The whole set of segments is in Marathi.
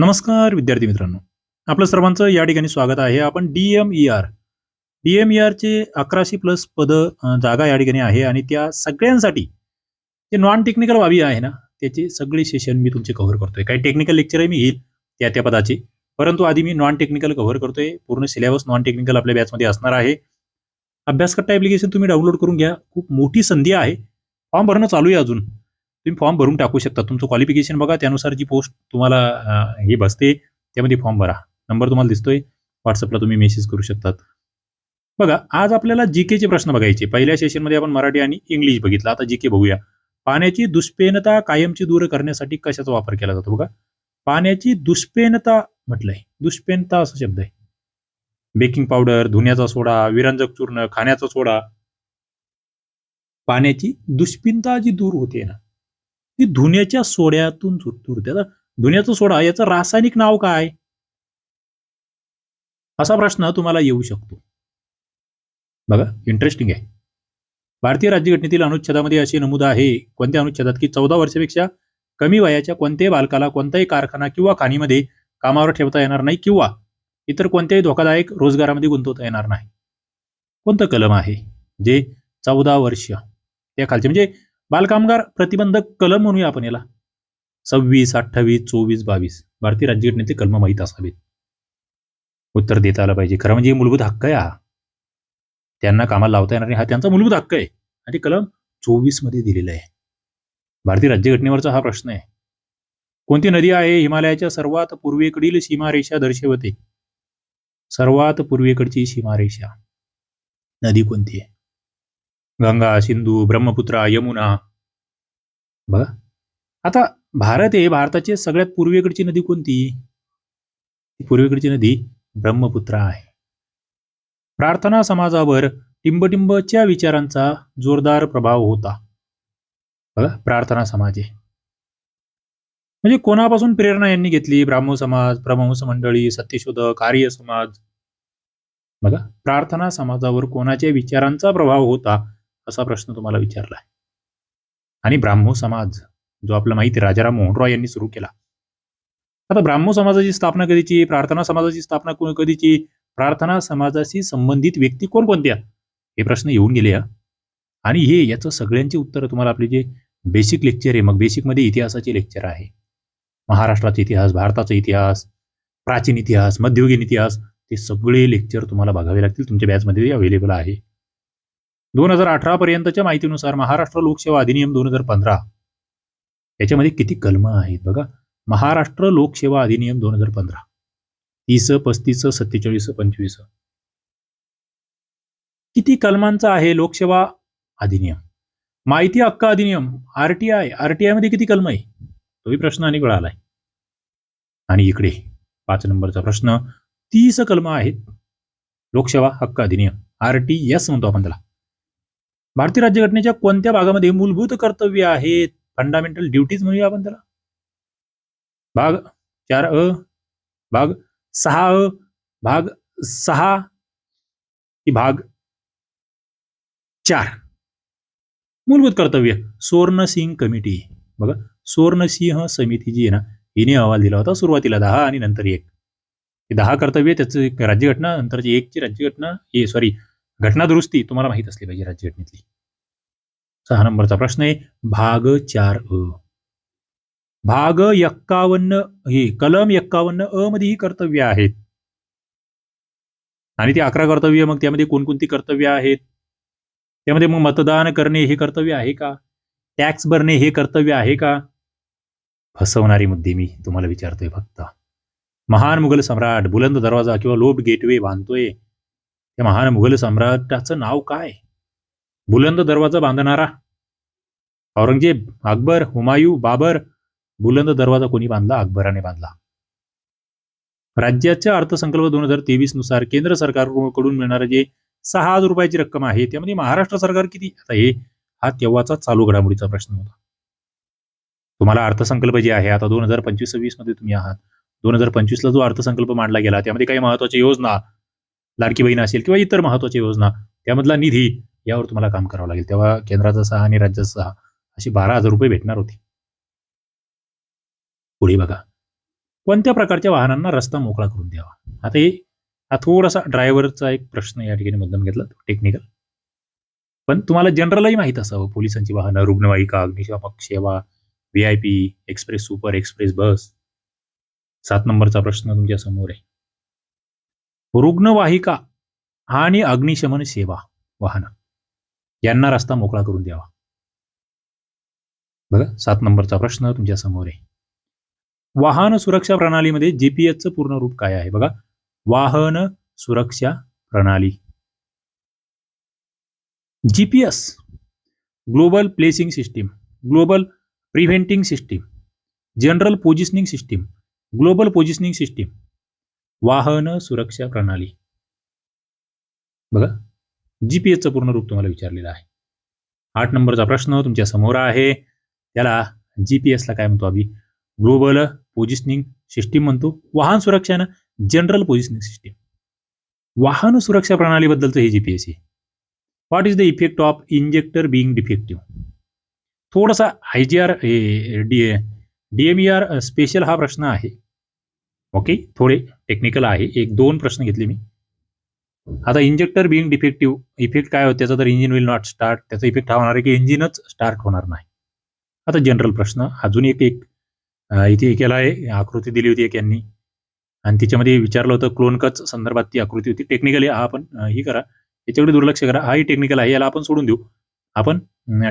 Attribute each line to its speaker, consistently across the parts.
Speaker 1: नमस्कार विद्यार्थी मित्रांनो. आपलं सर्वांचं या ठिकाणी स्वागत आहे. आपण D M E R D M E आरचे अकराशे प्लस पद जागा या ठिकाणी आहे आणि त्या सगळ्यांसाठी जे नॉन टेक्निकल बाबी आहे ना त्याचे सगळे सेशन मी तुमचे कव्हर करतोय. काही टेक्निकल लेक्चर मी घेईल त्या त्या पदाचे. परंतु आधी मी नॉन टेक्निकल कव्हर करतोय. पूर्ण सिलेबस नॉन टेक्निकल आपल्या बॅचमध्ये असणार आहे. अभ्यासकट्टा ॲप्लिकेशन तुम्ही डाउनलोड करून घ्या. खूप मोठी संधी आहे. फॉर्म भरणं चालू आहे अजून. तुम्ही फॉर्म भरून टाकू शकता. तुमचं क्वालिफिकेशन बघा त्यानुसार जी पोस्ट तुम्हाला हे बसते त्यामध्ये फॉर्म भरा. नंबर तुम्हाला दिसतोय व्हॉट्सअपला तुम्ही मेसेज करू शकतात. बघा आज आपल्याला जी केचे प्रश्न बघायचे. पहिल्या सेशनमध्ये आपण मराठी आणि इंग्लिश बघितलं. आता जी के बघूया. पाण्याची दुष्पेनता कायमची दूर करण्यासाठी कशाचा वापर केला जातो बघा? पाण्याची दुष्पेनता म्हटलंय. दुष्पेनता असा शब्द आहे. बेकिंग पावडर धुण्याचा सोडा विरंजक चूर्ण खाण्याचा सोडा. पाण्याची दुष्पिनता जी दूर होते ना ती धुण्याच्या सोड्यातून दूर आता धुण्याचा सोडा याचं रासायनिक नाव काय? असा प्रश्न तुम्हाला येऊ शकतो. बघा इंटरेस्टिंग आहे. भारतीय राज्यघटनेतील अनुच्छेदामध्ये असे नमूद आहे कोणत्या अनुच्छेदात की चौदा वर्षापेक्षा कमी वयाच्या कोणत्याही बालकाला कोणताही कारखाना किंवा खाणीमध्ये कामावर ठेवता येणार नाही किंवा इतर कोणत्याही धोकादायक रोजगारामध्ये गुंतवता येणार नाही. कोणतं कलम आहे? जे चौदा वर्ष त्या खालचे. म्हणजे बालकामगार प्रतिबंधक कलम म्हणूया आपण याला. सव्वीस अठ्ठावीस चोवीस बावीस. भारतीय राज्यघटनेचे कलम माहीत असावेत. उत्तर देता आलं पाहिजे. खरं म्हणजे हे मूलभूत हक्क आहे हा. त्यांना कामाला लावता येणार नाही. हा त्यांचा मूलभूत हक्क आहे. आणि कलम चोवीसमध्ये दिलेला आहे. भारतीय राज्यघटनेवरचा हा प्रश्न आहे. कोणती नदी आहे? हिमालयाच्या सर्वात पूर्वेकडील सीमारेषा दर्शवते. सर्वात पूर्वेकडची सीमारेषा. नदी कोणती आहे? गंगा सिंधू ब्रह्मपुत्रा यमुना. बघा. आता भारत हे भारताची सगळ्यात पूर्वेकडची नदी कोणती? पूर्वेकडची नदी ब्रह्मपुत्रा आहे. प्रार्थना समाजावर टिंबटिंबच्या विचारांचा जोरदार प्रभाव होता. बघा प्रार्थना समाज. आहे म्हणजे कोणापासून प्रेरणा यांनी घेतली? ब्राह्मण समाज प्रमहंस मंडळी सत्यशोधक आर्य समाज. बघा प्रार्थना समाजावर कोणाच्या विचारांचा प्रभाव होता? असा प्रश्न तुम्हाला विचारला आहे आणि ब्राह्मो समाज जो आपला माहिती राजाराम मोहन रॉय यांनी सुरू केला. आता ब्राह्मो समाजाची स्थापना कधीची प्रार्थना समाजाची स्थापना कधीची प्रार्थना समाजाशी संबंधित व्यक्ती कोणकोणत्या? हे प्रश्न येऊन गेले आणि हे याचं सगळ्यांची उत्तर तुम्हाला आपले जे बेसिक लेक्चर आहे मग बेसिकमध्ये इतिहासाचे लेक्चर आहे. महाराष्ट्राचा इतिहास भारताचा इतिहास प्राचीन इतिहास मध्ययुगीन इतिहास ते सगळे लेक्चर तुम्हाला बघावे लागतील. तुमच्या बॅचमध्ये अवेलेबल आहे. दोन हजार अठरा पर्यंतच्या माहितीनुसार महाराष्ट्र लोकसेवा अधिनियम दोन हजार पंधरा. याच्यामध्ये किती कलम आहेत बघा. महाराष्ट्र लोकसेवा अधिनियम दोन हजार पंधरा. तीस पस्तीस सत्तेचाळीस पंचवीस. किती कलमांचा आहे लोकसेवा अधिनियम? माहिती हक्क अधिनियम आरटीआय आरटीआयमध्ये किती कलम आहे? तोही प्रश्न अनेक वेळा आलाय. आणि इकडे पाच नंबरचा प्रश्न तीस कलम आहेत. लोकसेवा हक्क अधिनियम आरटीएस म्हणतो आपण त्याला. भारतीय राज्यघटनेच्या कोणत्या भागामध्ये मूलभूत कर्तव्य आहेत? फंडामेंटल ड्युटीज म्हणूया आपण त्याला. भाग चार अ भाग सहा अ भाग सहा की भाग चार. मूलभूत कर्तव्य. सुवर्णसिंग कमिटी. बघा सुवर्णसिंह समिती जी आहे ना हिने अहवाल दिला होता सुरुवातीला दहा आणि नंतर एक. दहा कर्तव्य त्याचं राज्यघटना नंतरची एकची राज्यघटना हे सॉरी घटना दुरुस्ती तुम्हाला माहीत असली पाहिजे राज्यघटनेतली सहा नंबरचा प्रश्न आहे भाग चार अ. भाग एक्कावन्न हे कलम एक्कावन्न अ मध्ये ही कर्तव्य आहेत. आणि ती अकरा कर्तव्य मग त्यामध्ये कोणकोणती कर्तव्य आहेत? त्यामध्ये मग मतदान करणे हे कर्तव्य आहे का? टॅक्स भरणे हे कर्तव्य आहे का? फसवणारी मुद्दे मी तुम्हाला विचारतोय फक्त. महान मुघल सम्राट बुलंद दरवाजा किंवा लोब गेटवे बांधतोय. या महान मुघल सम्राटाचं नाव काय? बुलंद दरवाजा बांधणारा. औरंगजेब अकबर हुमायू बाबर बुलंद दरवाजा कोणी बांधला? अकबराने बांधला. राज्याच्या अर्थसंकल्प दोन हजार तेवीसनुसार केंद्र सरकारकडून मिळणारे जे सहा हजार रुपयाची रक्कम आहे त्यामध्ये महाराष्ट्र सरकार किती? आता हे हा तेव्हाचा चालू घडामोडीचा प्रश्न होता. तुम्हाला अर्थसंकल्प जे आहे आता दोन हजार पंचवीस सव्वीसमध्ये तुम्ही आहात. दोन हजार पंचवीसला जो अर्थसंकल्प मांडला गेला त्यामध्ये काही महत्त्वाच्या योजना लाडकी बहीण असेल किंवा इतर महत्त्वाच्या योजना त्यामधला निधी यावर तुम्हाला काम करावं लागेल. तेव्हा केंद्राचा सहा आणि राज्याचा सहा अशी बारा हजार रुपये भेटणार होती. पुढे बघा. कोणत्या प्रकारच्या वाहनांना रस्ता मोकळा करून द्यावा? आता हे हा थोडासा ड्रायव्हरचा एक प्रश्न या ठिकाणी मुद्दाम घेतला टेक्निकल पण तुम्हाला जनरलही माहीत असावं. पोलिसांची वाहनं रुग्णवाहिका अग्निशामक सेवा V I P express super express bus सात नंबरचा प्रश्न तुमच्यासमोर आहे. रुग्णवाहिका आणि अग्निशमन सेवा वाहनं. यांना रस्ता मोकळा करून द्यावा. बघा सात नंबरचा प्रश्न तुमच्यासमोर आहे. वाहन सुरक्षा प्रणालीमध्ये जीपीएसचं पूर्ण रूप काय आहे? बघा वाहन सुरक्षा प्रणाली. GPS global placing system global preventing system general positioning system global positioning system वाहन सुरक्षा प्रणाली. बघा जीपीएसचं पूर्ण रूप तुम्हाला विचारलेलं आहे. आठ नंबरचा प्रश्न तुमच्यासमोर आहे. त्याला जीपीएसला काय म्हणतो आम्ही? ग्लोबल पोझिशनिंग सिस्टीम म्हणतो. वाहन सुरक्षा ना जनरल पोझिशनिंग सिस्टीम वाहन सुरक्षा प्रणालीबद्दलचं हे जीपीएस आहे. What is the effect of injector being defective थोडासा I G R D DMER special हा प्रश्न आहे. ओके थोडे टेक्निकल आहे. एक दोन प्रश्न घेतले मी. आता इंजेक्टर बिंग डिफेक्टिव्ह इफेक्ट काय होतं? त्याचा तर इंजिन विल नॉट स्टार्ट त्याचा इफेक्ट हा होणार आहे की इंजिनच स्टार्ट होणार नाही. आता जनरल प्रश्न. अजून एक एक इथे केला आहे. आकृती दिली होती एक यांनी. आणि त्याच्यामध्ये विचारलं होतं क्लोनकच संदर्भात ती आकृती होती. टेक्निकली हा आपण ही करा. याच्याकडे दुर्लक्ष करा. हाही टेक्निकल आहे. याला आपण सोडून देऊ. आपण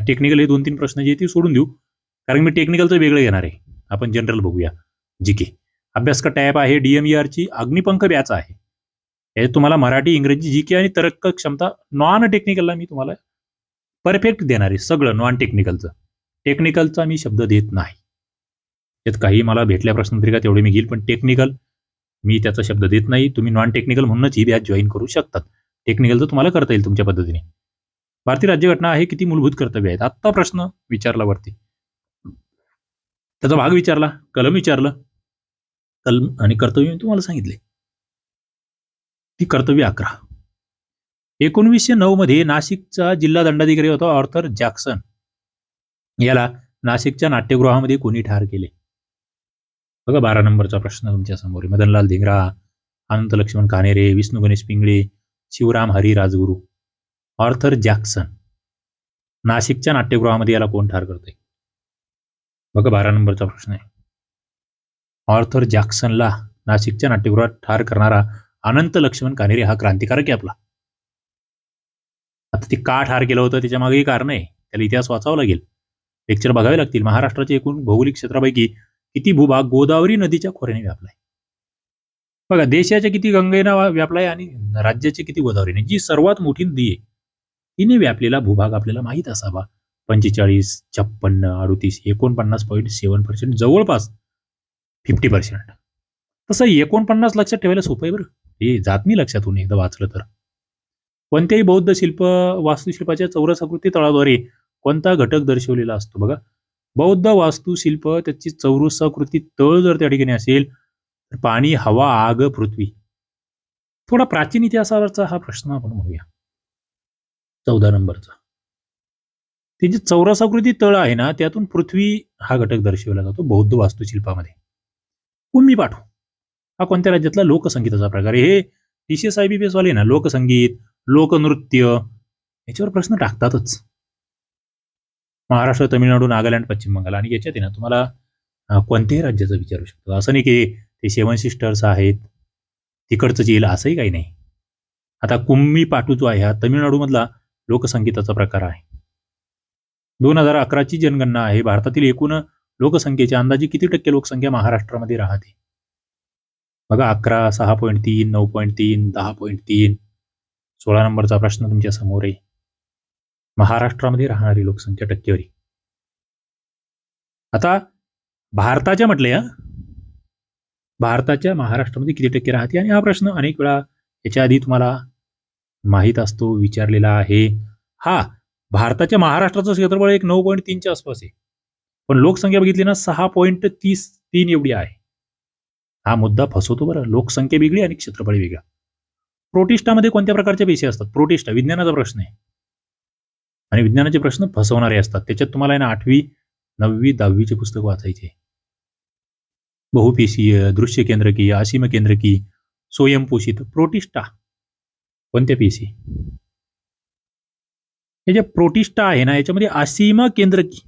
Speaker 1: टेक्निकल हे दोन तीन प्रश्न जे ती ते सोडून देऊ. कारण मी टेक्निकलचं वेगळं घेणार आहे. आपण जनरल बघूया. जी के अभ्यासक टॅप आहे डीएमईआरची ची अग्निपंख बॅच आहे. हे तुम्हाला मराठी इंग्रजी जी के आणि तर्क क्षमता नॉन टेक्निकलला मी तुम्हाला परफेक्ट देणार आहे सगळं नॉन टेक्निकलचं टेक्निकलचा मी शब्द देत नाही. त्यात काही मला भेटल्या प्रश्नपत्रिका तेवढे मी घेईल पण टेक्निकल मी त्याचा शब्द देत नाही. तुम्ही नॉन टेक्निकल म्हणूनच ही बॅच जॉईन करू शकतात. टेक्निकलचं तुम्हाला करता येईल तुमच्या पद्धतीने. भारतीय राज्यघटना आहे किती मूलभूत कर्तव्य आहेत? आत्ता प्रश्न विचारला वरती. त्याचा भाग विचारला कलम विचारलं कलम आणि कर्तव्य मी तुम्हाला सांगितले. ती कर्तव्य अकरा. एकोणवीसशे नऊ मध्ये नाशिकचा जिल्हा दंडाधिकारी होता ऑर्थर जॅक्सन. याला नाशिकच्या नाट्यगृहामध्ये कोणी ठार केले? बघा बारा नंबरचा प्रश्न तुमच्यासमोर मदनलाल धिंगरा अनंत लक्ष्मण कानेरे विष्णू गणेश पिंगळे शिवराम हरी राजगुरू. Arthur Jackson. नाशिकच्या नाट्यगृहामध्ये याला कोण ठार करते बघा बारा नंबरचा प्रश्न आहे. ऑर्थर जॅक्सनला नाशिकच्या नाट्यगृहात ठार करणारा अनंत लक्ष्मण कानेरे हा क्रांतिकारक आहे आपला. आता ते का ठार केलं होतं त्याच्या मागेही कारण आहे. त्याला इतिहास वाचावा लागेल. लेक्चर बघावे लागतील. महाराष्ट्राच्या एकूण भौगोलिक क्षेत्रापैकी किती भूभाग गोदावरी नदीच्या खोऱ्याने व्यापलाय? बघा देशाच्या किती गंगेनं व्यापलाय आणि राज्याची किती गोदावरीने जी सर्वात मोठी नदी आहे तिने व्यापलेला भूभाग आपल्याला माहीत असावा. पंचेचाळीस छप्पन्न अडुतीस एकोणपन्नास पॉईंट सेवन पर्सेंट जवळपास फिफ्टी पर्सेंट तसं एकोणपन्नास लक्षात ठेवायला सोपं आहे बरं. हे जात नाही लक्षातून एकदा वाचलं तर. कोणत्याही बौद्ध शिल्प वास्तुशिल्पाच्या चौरस आकृती तळाद्वारे कोणता घटक दर्शवलेला असतो बघा. बौद्ध वास्तुशिल्प त्याची चौरसाकृती तळ जर त्या ठिकाणी असेल तर पाणी हवा आग पृथ्वी. थोडा प्राचीन इतिहासावरचा हा प्रश्न आपण म्हणूया. चौदा नंबरचा. ती जी चौरसाकृती तळ आहे ना त्यातून पृथ्वी हा घटक दर्शवला जातो बौद्ध वास्तुशिल्पामध्ये. कुंभी पाठू हा कोणत्या राज्यातला लोकसंगीताचा प्रकार आहे? हे T C S I B P S वाले ना लोकसंगीत लोकनृत्य याच्यावर प्रश्न टाकतातच. महाराष्ट्र तमिळनाडू नागालँड पश्चिम बंगाल आणि याच्यात आहे ना तुम्हाला कोणत्याही राज्याचं विचारू शकतो. असं नाही की ते सेवन सिस्टर्स आहेत तिकडचंच येईल असंही काही नाही. आता कुम्मी पाटू जो आहे हा तमिळनाडूमधला लोकसंगीताचा प्रकार आहे. दोन हजार अकराची जनगणना आहे. भारतातील एकूण लोकसंख्येच्या अंदाजे किती टक्के लोकसंख्या महाराष्ट्रामध्ये राहते? बघा अकरा सहा पॉईंट तीन नऊ पॉईंट तीन दहा पॉईंट तीन. सोळा नंबरचा प्रश्न तुमच्यासमोर आहे. महाराष्ट्रामध्ये राहणारी लोकसंख्या टक्केवारी. आता भारताच्या म्हटले हा? भारताच्या महाराष्ट्रामध्ये किती टक्के राहते? आणि हा प्रश्न अनेक वेळा याच्या आधी तुम्हाला माहीत असतो विचारलेला आहे. हा भारताच्या महाराष्ट्राचं क्षेत्रफळ एक नऊ पॉईंट तीनच्या आसपास आहे. पण लोकसंख्या बघितली ना सहा पॉईंट तीस तीन एवढी आहे. हा मुद्दा फसवतो बरं. लोकसंख्या वेगळी आणि क्षेत्रफळ वेगळा. प्रोटिस्टामध्ये कोणत्या प्रकारच्या पेशी असतात? प्रोटिस्टा विज्ञानाचा प्रश्न आहे. आणि विज्ञानाचे प्रश्न फसवणारे असतात. त्याच्यात तुम्हाला आहे ना आठवी नववी दहावीचे पुस्तक वाचायचे बहुपेशीय दृश्य केंद्रकीय असीम केंद्रकी स्वयंपोषित प्रोटिष्ठा कोणत्या पेशी? हे जे प्रोटिष्ठा आहे ना याच्यामध्ये असीम केंद्रकी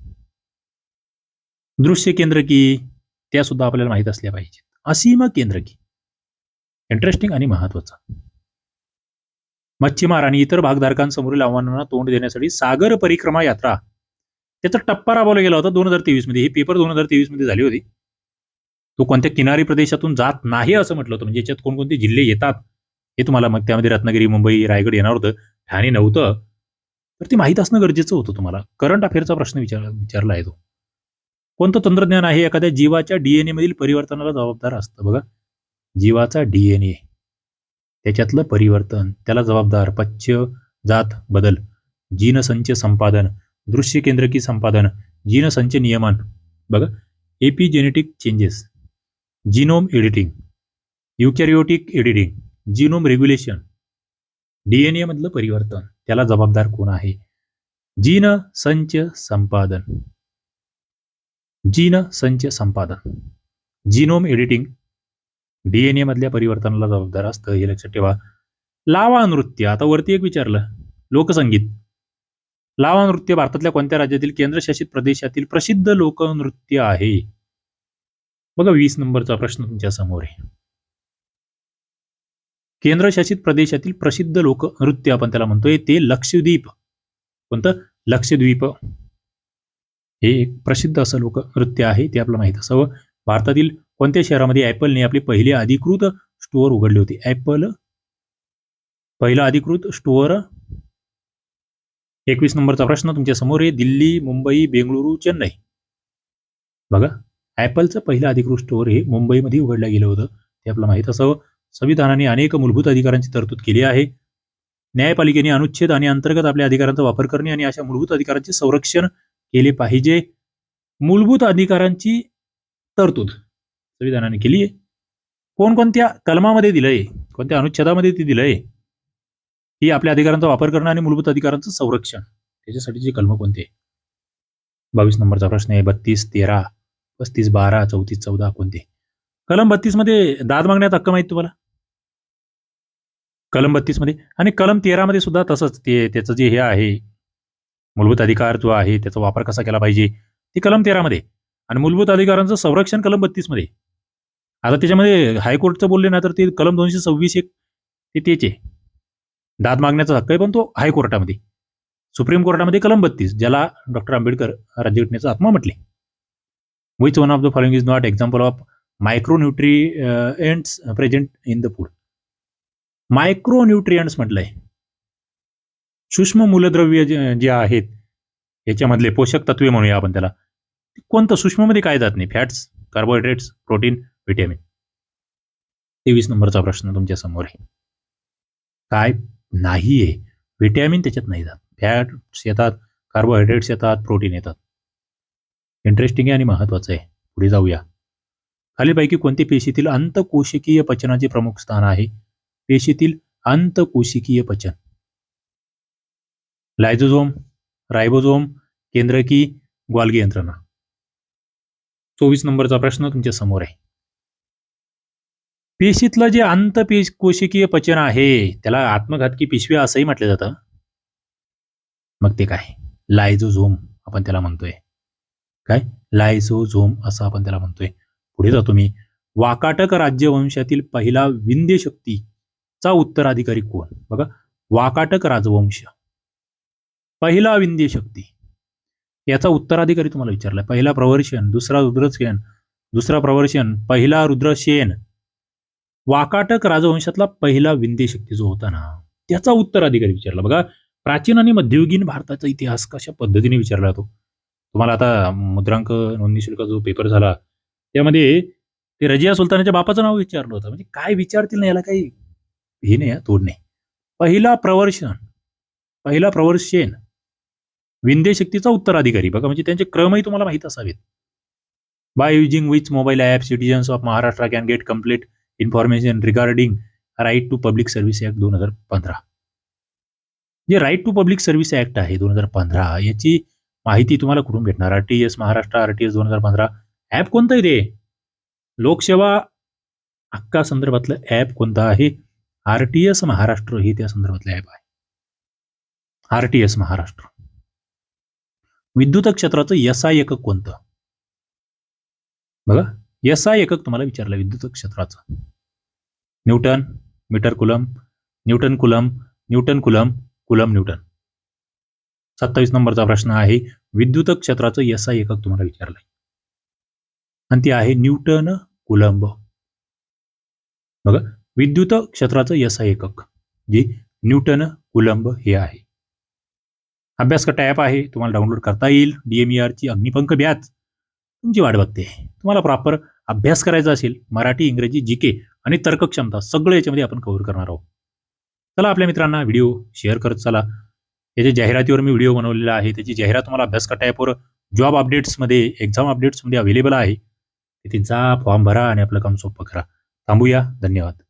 Speaker 1: दृश्य केंद्रकी त्या सुद्धा आपल्याला माहीत असल्या पाहिजेत. असीम केंद्रकी इंटरेस्टिंग आणि महत्वाचं. मच्छीमार आणि इतर भागधारकांसमोरील आव्हानांना तोंड देण्यासाठी सागर परिक्रमा यात्रा. त्याचा टप्पा राबवला गेला होता दोन हजार तेवीसमध्ये ही पेपर दोन हजार तेवीसमध्ये झाली होती. तो कोणत्या किनारी प्रदेशातून जात नाही असं म्हटलं होतं. म्हणजे याच्यात कोणकोणते जिल्हे येतात हे तुम्हाला मग त्यामध्ये रत्नागिरी मुंबई रायगड येणार होतं. ठाणे नव्हतं. तर ते माहीत असणं गरजेचं होतं तुम्हाला. करंट अफेअरचा प्रश्न विचार विचारला आहे तो. कोणतं तंत्रज्ञान आहे? एखाद्या जीवाच्या डीएनए मधील परिवर्तनाला जबाबदार असतं. बघा. जीवाचा डीएनए त्याच्यातलं परिवर्तन त्याला जबाबदार पच्य जात बदल जीनसंच संपादन दृश्य केंद्रकी संपादन जीनसंच नियमन. बघा. Epigenetic changes. Genome editing. Eukaryotic editing. Genome regulation. DNA मधलं परिवर्तन. त्याला जबाबदार कोण आहे? जीन संच संपादन. जीन संच संपादन. Genome editing. डीएनए मधल्या परिवर्तनाला जबाबदार असतं हे लक्षात ठेवा. लावा नृत्य आता वरती एक विचारलं. लोकसंगीत. लावा नृत्य भारतातल्या कोणत्या राज्यातील केंद्रशासित प्रदेशातील प्रसिद्ध लोकनृत्य आहे? बघा वीस नंबरचा प्रश्न तुमच्यासमोर आहे. केंद्रशासित प्रदेशातील प्रसिद्ध लोकनृत्य आपण त्याला म्हणतोय ते लक्षद्वीप. कोणतं? लक्षद्वीप. हे एक प्रसिद्ध असं लोकनृत्य आहे ते आपलं माहीत असावं. भारतातील कोणत्या शहरामध्ये ॲपलने आपली पहिली अधिकृत स्टोअर उघडली होती? ॲपल? पहिला अधिकृत स्टोअर? एकवीस नंबरचा प्रश्न तुमच्यासमोर आहे. दिल्ली मुंबई बेंगळुरू चेन्नई. बघा ॲपलचं पहिलं अधिकृत स्टोअर हे मुंबईमध्ये उघडलं गेलं होतं. ते आपलं माहीत असावं. संविधानाने अनेक मूलभूत अधिकारांची तरतूद केली आहे. न्यायपालिकेने अनुच्छेद आणि अंतर्गत आपल्या अधिकारांचा वापर करणे आणि अशा मूलभूत अधिकारांचे संरक्षण केले पाहिजे. मूलभूत अधिकारांची तरतूद संविधानाने केली आहे. कोणकोणत्या कलमामध्ये दिलंय कोणत्या अनुच्छेदामध्ये ती दिलंय ही आपल्या अधिकारांचा वापर करणं आणि मूलभूत अधिकारांचं संरक्षण त्याच्यासाठीचे कलम कोणते? बावीस नंबरचा प्रश्न आहे बत्तीस तेरा पस्तीस बारा चौतीस चौदा कोणते? कलम बत्तीसमध्ये दाद मागण्यात हक्क माहीत तुम्हाला? कलम बत्तीसमध्ये आणि कलम तेरा मध्ये सुद्धा तसंच ते त्याचं जे हे आहे मूलभूत अधिकार जो आहे त्याचा वापर कसा केला पाहिजे? ते कलम तेरा मध्ये आणि मूलभूत अधिकारांचं संरक्षण कलम बत्तीसमध्ये आता त्याच्यामध्ये हायकोर्टचं बोलले ना तर ते कलम दोनशे सव्वीस एक ते तेचे आहे. दाद मागण्याचा हक्क आहे पण तो हायकोर्टामध्ये. सुप्रीम कोर्टामध्ये कलम बत्तीस ज्याला डॉक्टर आंबेडकर राज्यघटनेचा आत्मा म्हटले. Which one of the following is not example of micronutrients present in the food micronutrients म्हटलंय. सूक्ष्म मूलद्रव्य जे आहेत याच्यामधले पोषक तत्वे म्हणूया आपण त्याला. कोणतं? सूक्ष्ममध्ये काय जात नाही. फॅट्स कार्बोहायड्रेट्स प्रोटीन व्हिटॅमिन तेवीस नंबरचा प्रश्न तुमच्यासमोर आहे. काय? नाही आहे. व्हिटॅमिन त्याच्यात नाही जात. फॅट्स येतात कार्बोहायड्रेट्स येतात प्रोटीन येतात. इंटरेस्टिंग आहे आणि महत्वाचं आहे. पुढे जाऊया. खालीपैकी कोणते पेशीतील अंतकोशिकीय पचनाचे प्रमुख स्थान आहे? पेशीतील अंतकोशिकीय पचन. लायझोझोम रायबोझोम केंद्रकी ग्वाल्गी यंत्रणा. चोवीस नंबरचा प्रश्न तुमच्यासमोर आहे. पेशीतलं जे आंतपेश कोशिकीय पचन आहे त्याला आत्मघातकी पिशवी असंही म्हटलं जातं. मग ते काय? लायझोझोम आपण त्याला म्हणतोय. काय? लायझोझोम असं आपण त्याला म्हणतोय. पुढे जातो मी. वाकाटक राज्यवंशातील पहिला विंध्य शक्तीचा उत्तराधिकारी कोण? बघा वाकाटक राजवंश. पहिला विंध्य शक्ती. याचा उत्तराधिकारी तुम्हाला विचारलाय. पहिला प्रवर्षण दुसरा रुद्रसेन दुसरा प्रवर्षण पहिला रुद्रसेन. वाकाटक राजवंशातला पहिला विंध्य शक्ती जो होता ना त्याचा उत्तराधिकारी विचारला. बघा प्राचीन आणि मध्ययुगीन भारताचा इतिहास कशा पद्धतीने विचारला जातो. तुम्हाला आता मुद्रांक नोंदणी शुल्क जो पेपर झाला त्यामध्ये ते रजिया सुलतानाच्या बापाचं नाव विचारलं होतं. म्हणजे काय विचारतील ना याला काही हे नाही तोड नाही. पहिला प्रवर्षण पहिला प्रवर्षेन विंदे शक्तीचा उत्तराधिकारी. बघा म्हणजे त्यांचे क्रमही तुम्हाला माहीत असावेत. By using which mobile app citizens of Maharashtra can get complete information regarding right to public service act दोन हजार पंधरा. जे right to public service act आहे दोन हजार पंधरा याची माहिती तुम्हाला कुठून भेटणार? R T S Maharashtra R T S दोन हजार पंधरा. ऍप कोणतं आहे रे लोकसेवा हक्का संदर्भातलं ॲप कोणतं आहे? आर टी एस महाराष्ट्र हे त्या संदर्भातलं ॲप आहे. R T S Maharashtra. विद्युत क्षेत्राचं यसाय एकक कोणतं? बघा यसाय एकक तुम्हाला विचारलं विद्युत क्षेत्राचं newton metre coulomb newton coulomb newton coulomb coulomb newton. सत्तावीस नंबरचा प्रश्न आहे विद्युत क्षेत्राचं यसा एकक तुम्हाला विचारलंय. आणि ते आहे न्यूटन कुलंब बघा विद्युत क्षेत्राचं यसा एकक जी न्यूटन कुलंब हे आहे. अभ्यासकट्टा ॲप आहे तुम्हाला डाउनलोड करता येईल. डी एम ई ची अग्निपंख बॅच तुमची वाट बघते. तुम्हाला प्रॉपर अभ्यास करायचा असेल मराठी इंग्रजी जी के आणि तर्कक्षमता सगळं याच्यामध्ये आपण कव्हर करणार आहोत. चला आपल्या मित्रांना व्हिडिओ शेअर करत चला. याच्या जाहिरातीवर मी व्हिडिओ बनवलेला आहे त्याची जाहिरात तुम्हाला अभ्यासकट्टा ॲपवर जॉब अपडेट्समध्ये एक्झाम अपडेट्समध्ये अवेलेबल आहे. तिथे जा फॉर्म भरा आणि आपलं काम सोपं करा. थांबूया. धन्यवाद.